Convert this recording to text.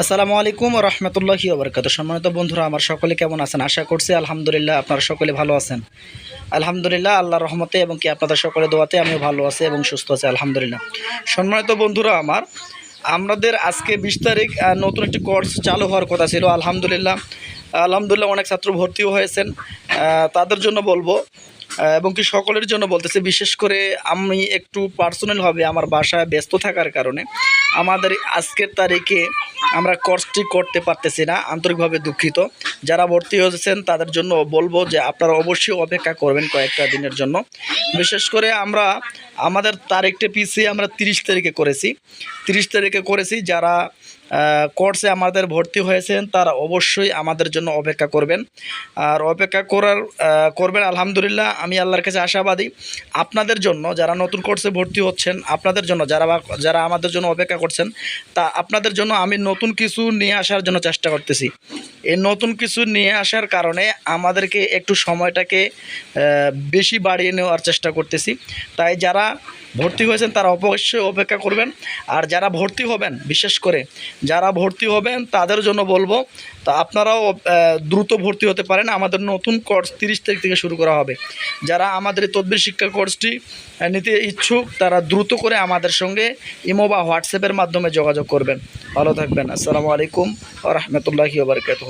আসসালামু আলাইকুম রহমতুল্লাহি ওবরকাত সম্মানিত বন্ধুরা, আমার সকলে কেমন আছেন? আশা করছি আলহামদুলিল্লাহ আপনারা সকলে ভালো আছেন। আলহামদুলিল্লাহ আল্লাহ রহমতে এবং কি আপনাদের সকলে দোয়াতে আমিও ভালো আছি এবং সুস্থ আছি, আলহামদুলিল্লাহ। সম্মানিত বন্ধুরা, আমার, আমাদের আজকে বিশ তারিখ নতুন একটি কোর্স চালু হওয়ার কথা ছিল। আলহামদুলিল্লাহ আলহামদুলিল্লাহ অনেক ছাত্র ভর্তিও হয়েছেন। তাদের জন্য বলব এবং কি সকলের জন্য বলতেছে, বিশেষ করে আমি একটু পার্সোনালভাবে আমার বাসায় ব্যস্ত থাকার কারণে। আমাদের আজকের তারিখে আমরা কোর্সটি করতে পারতেছি না আন্তরিকভাবে দুঃখিত। যারা ভর্তি হয়েছেন, তাদের জন্য বলব যে আপনারা অবশ্যই অপেক্ষা করবেন কয়েকটা দিনের জন্য। বিশেষ করে আমরা, আমাদের তারিখটা পিছিয়ে আমরা তিরিশ তারিখে করেছি। তিরিশ তারিখে করেছি, যারা কোর্সে আমাদের ভর্তি হয়েছেন, তারা অবশ্যই আমাদের জন্য অপেক্ষা করবেন। আর অপেক্ষা করার করবেন, আলহামদুলিল্লাহ, আমি আল্লাহর কাছে আশাবাদী। আপনাদের জন্য, যারা নতুন কোর্সে ভর্তি হচ্ছেন, আপনাদের জন্য যারা যারা আমাদের জন্য অপেক্ষা করছেন, তা আপনাদের জন্য আমি নতুন কিছু নিয়ে আসার জন্য চেষ্টা করতেছি। এই নতুন কিছু নিয়ে আসার কারণে আমাদেরকে একটু সময়টাকে বেশি বাড়িয়ে নেওয়ার চেষ্টা করতেছি। তাই যারা ভর্তি হয়েছেন, তারা অবশ্যই অপেক্ষা করবেন। আর যারা ভর্তি হবেন, বিশেষ করে যারা ভর্তি হবেন, তাদের জন্য বলব, তা আপনারাও দ্রুত ভর্তি হতে পারেন। আমাদের নতুন কোর্স তিরিশ তারিখ থেকে শুরু করা হবে। যারা আমাদের তদ্বির শিক্ষা কোর্সটি নিতে ইচ্ছুক, তারা দ্রুত করে আমাদের সঙ্গে ইমো বা হোয়াটসঅ্যাপের মাধ্যমে যোগাযোগ করবেন। ভালো থাকবেন। আসসালামু আলাইকুম রহমতুল্লাহি ওবরকাতহ